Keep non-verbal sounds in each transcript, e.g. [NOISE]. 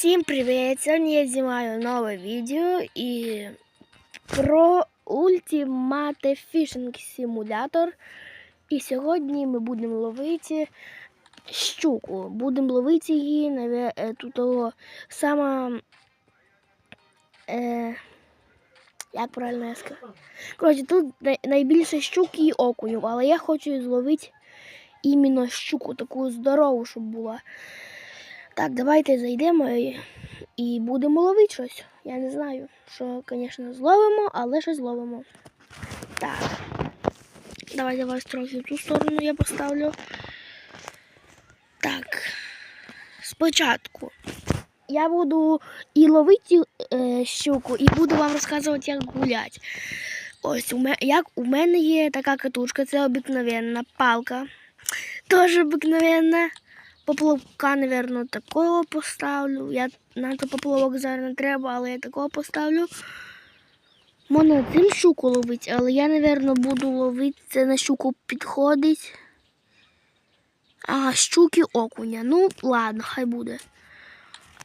Всім привіт! Сьогодні я знімаю нове відео і про Ultimate Fishing Simulator. І сьогодні ми будемо ловити щуку. Будемо ловити її е, тут того сама. Е, як правильно я скажу? Коротше, тут найбільше щук і окунів, але я хочу зловити іменно щуку, таку здорову, щоб була. Так, давайте зайдемо і, будемо ловити щось. Я не знаю, що, звісно, зловимо, але щось зловимо. Так. Давайте вас трохи в ту сторону я поставлю. Так. Спочатку я буду і ловити е, щуку, і буду вам розказувати, як гуляти. Ось у мене, як у мене є така катушка, це обикновенна палка. Теж обикновенна. Поплавка, наверное, такого поставлю. Я на поплавок зараз не треба, але я такого поставлю. Можна цим щуку ловити, але я, наверное, буду ловити. Це на щуку підходить. А, щуки окуня. Ну, ладно, хай буде.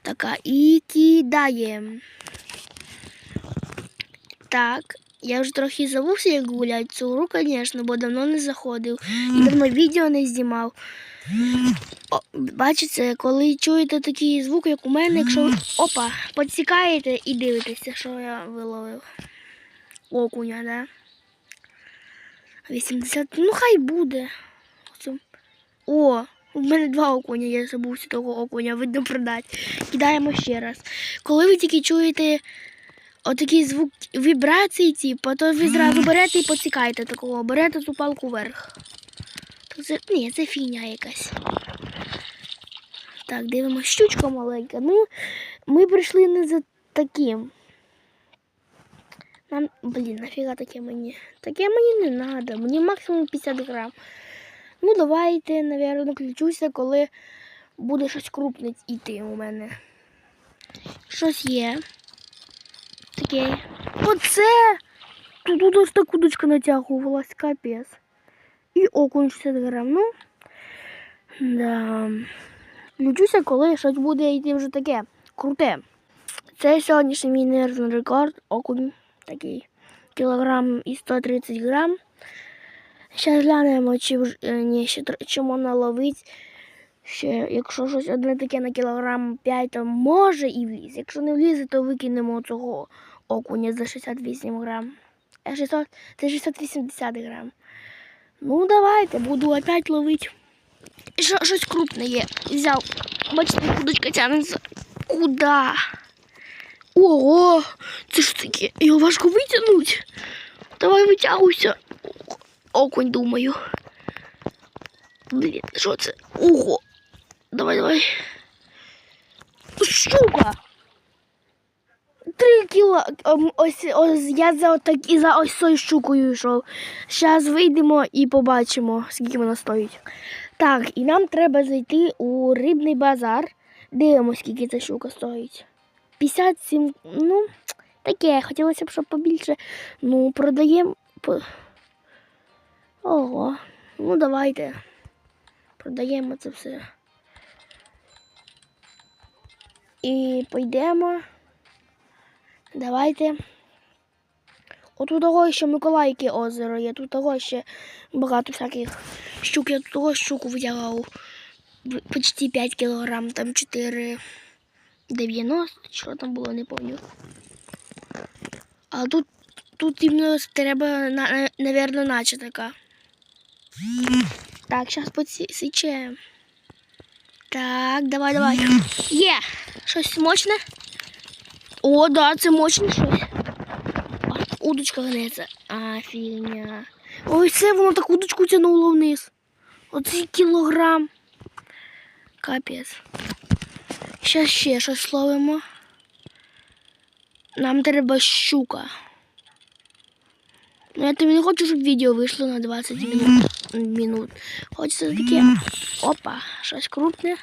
Така, і кидаємо. Так, я вже трохи забувся, як гуляти цю гру, звісно, бо давно не заходив. І давно відео не знімав. О, бачите, коли чуєте такий звук, як у мене, якщо ви опа, підсікаєте і дивитеся, що я виловив. Окуня, да? 80, ну хай буде. О, у мене два окуня, я забувся того окуня, видно продати. Кидаємо ще раз. Коли ви тільки чуєте отакий звук вібрації, типу, то ви зразу берете і підсікаєте такого, берете цю палку вверх. Це, ні, це фігня якась. Так, дивимося, щучка маленька. Ну, ми прийшли не за таким. Нам, блін, нафіга таке мені? Таке мені не треба. Мені максимум 50 грам. Ну, давайте, напевно, включуся, коли буде щось крупне йти у мене. Щось є. Таке. Оце! Тут, ось так удочка натягувалась, капець. І окунь 60 грам. Ну, да. Включуся, коли щось буде йти вже таке круте. Це сьогоднішній мій нервний рекорд, окунь такий кілограм і 130 грам. Зараз глянемо, чи е, ні, ще можна ловити. Ще, якщо щось одне таке на кілограм 5, то може і влізе. Якщо не влізе, то викинемо цього окуня за 68 грам. Е, 600, це 680 грам. Ну, давайте, буду опять ловити. Що, щось крупне є. Взяв. Бачите, кудочка тягнеться. Куда? Ого! Це ж таке. Його важко витягнути. Давай витягуйся. Окунь, думаю. Блін, що це? Ого! Давай, давай. Щука! Три кіло. ем, Ось, ось я за отак і за ось цією щукою йшов. Зараз вийдемо і побачимо, скільки вона стоїть. Так, і нам треба зайти у рибний базар. Дивимося, скільки ця щука стоїть. 57, ну, таке, хотілося б, щоб побільше. Ну, продаємо. Ого. Ну, давайте. Продаємо це все. І пойдемо. Давайте. У того ще Миколаївське озеро є, тут того ще багато всяких щук. Я тут того щуку витягав почти 5 кілограм, там 4,90, що там було, не пам'ятаю. А тут, тут іменно треба, на, на, навірно, наче така. Так, зараз посічемо. Так, давай, давай. Є! Щось смачне? О, да, це мощне щось. Удочка гнеться. А, фігня. Ой, це воно так удочку тянуло вниз. Оцей кілограм. Капець. Щас ще щось ловимо. Нам треба щука. Ну, я тобі не хочу, щоб відео вийшло на 20 минут. минут. Хочеться таке. Опа, щось крупне.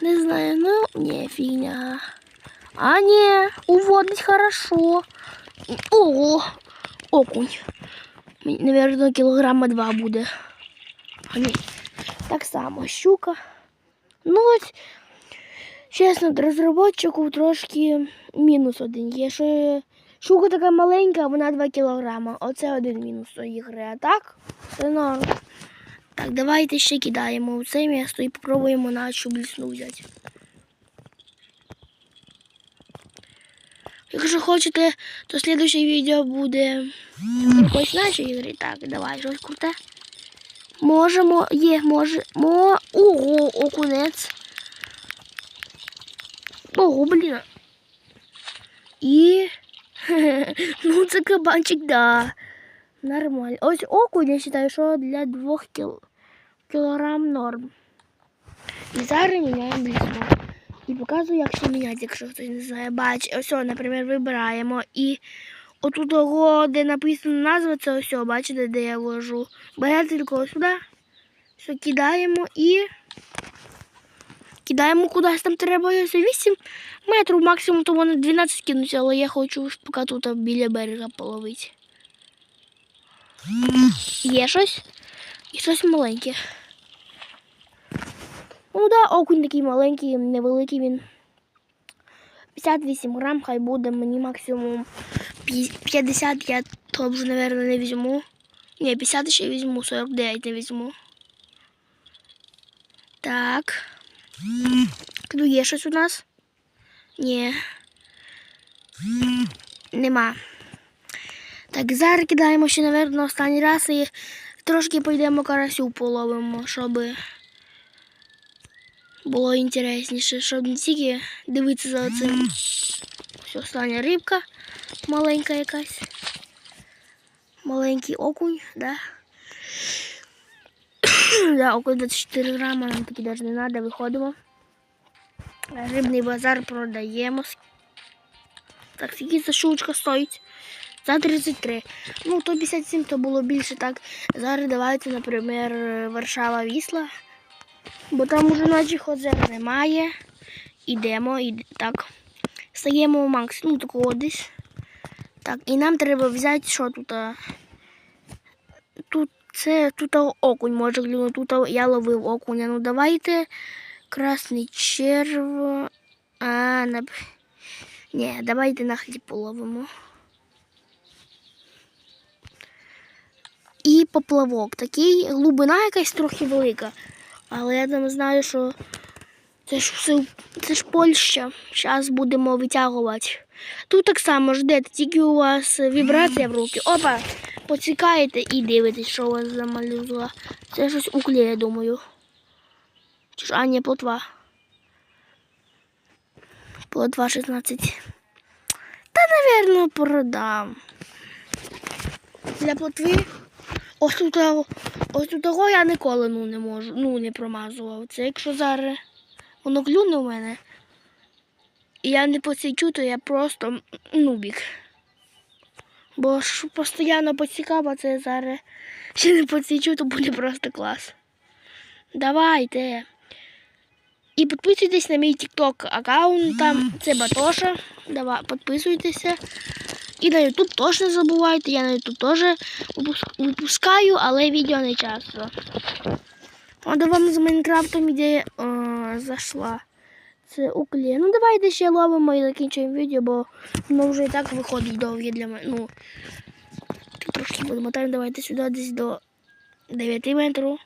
Не знаю, ну, не, фігня. А, не, уводить хорошо. Ого, окунь. Наверное, кілограма два буде. А ні, так само щука. Ну ось Чесно, розробочику трошки мінус один є. Що штука така маленька, вона 2 кілограма. Оце один мінус цієї гри. А так, це норм. Так, давайте ще кидаємо у це місто і спробуємо нашу блісну взяти. Якщо хочете, то слідуще відео буде якось нашій ігрі. Так, давай, щось круте. Можемо, є, може. Мо... Ого, окунець. Ого, блін. І. [LAUGHS] ну, це кабанчик, да. Нормально. Ось окунь, я вважаю, що для двох кіл... кілограм норм. І зараз міняємо блісну. І показую, як ще міняти, якщо хтось не знає. Бач, ось, наприклад, вибираємо. І отут де написано назва, це ось, бачите, де я вложу. Берете тільки ось сюди. Все, кидаємо і. Кидаємо кудись там треба ось 8 метрів, максимум то вони 12 кинуться, але я хочу поки тут біля берега половити. Є щось? І щось маленьке. Ну да, окунь такий маленький, невеликий він. 58 грам, хай буде мені максимум 50, я то вже, мабуть, не візьму. Ні, 50 ще візьму, 49 не візьму. Так. Тут є щось у нас? Ні. Нема. Так, зараз кидаємо ще, мабуть, останній раз і трошки пойдемо карасю половимо, щоб було інтересніше, щоб не тільки дивитися за цим. Ось остання рибка маленька якась. Маленький окунь, да. [COUGHS] да, окунь 24 грама, нам таки навіть не треба, виходимо. Рибний базар продаємо. Так, скільки ця штучка стоїть? За 33. Ну, то 57, то було більше так. Зараз давайте, наприклад, Варшава Вісла. Бо там уже наших озер немає. Ідемо і так. Стаємо макс, ну такого десь. Так, і нам треба взяти, що тут. Тут це тут окунь може глянути. Тут я ловив окуня. Ну давайте. Красний черв. А, на... Ні, давайте на хліб половимо. І поплавок. Такий глибина якась трохи велика. Але я там знаю, що це ж все, це ж Польща. Зараз будемо витягувати. Тут так само ждете, тільки у вас вібрація в руки. Опа! Поцікаєте і дивитесь, що у вас за малюзла. Це щось уклеє, я думаю. Чи ж, а, ні, плотва. Плотва 16. Та, напевно, продам. Для плотви. Ось тут, ось тут того я ніколи ну, не можу, ну не промазував. Це якщо зараз воно клюне у мене, і я не посічу, то я просто нубік. Бо ж постійно поцікав, а це зараз ще не посічу, то буде просто клас. Давайте. І підписуйтесь на мій TikTok аккаунт, там це Батоша. Давай, підписуйтеся. І на YouTube теж не забувайте, я на YouTube теж випуск- випускаю, але відео не часто. До вам з Майнкрафтом ідея о, зайшла. Це уклі. Ну давайте ще ловимо і закінчуємо відео, бо воно вже і так виходить довге для мене. Ну, трошки подмотаємо, давайте сюди десь до 9 метрів.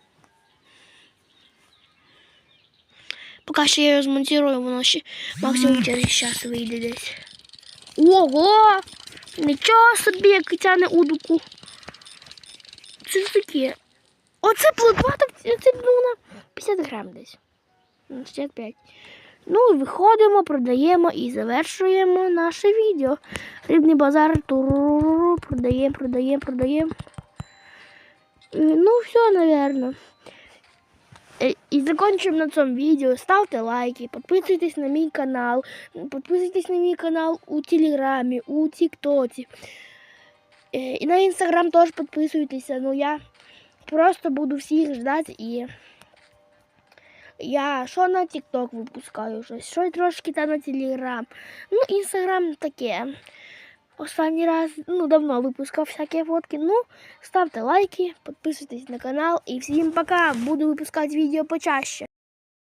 Поки що я його змонтирую, воно ще максимум через час вийде десь. Ого! Нічого собі, як тяне удуку. Це ж таке. Оце плотва, так це ну, на 50 грам десь. 65. Ну, виходимо, продаємо і завершуємо наше відео. Рибний базар продаємо, продаємо, продаємо. Е, Ну, все, наверное. Е, І закончимо на цьому відео. Ставте лайки, підписуйтесь на мій канал, підписуйтесь на мій канал у Телеграмі, у Тіктоці. Е, І на інстаграм теж підписуйтеся. Ну я просто буду всіх ждати і я що на Тікток випускаю щось, що трошки та на Телеграм. Ну, інстаграм таке. Останній раз, ну, давно випускав всякі фотки. Ну, ставте лайки, підписуйтесь на канал і всім пока. Буду випускати відео почаще.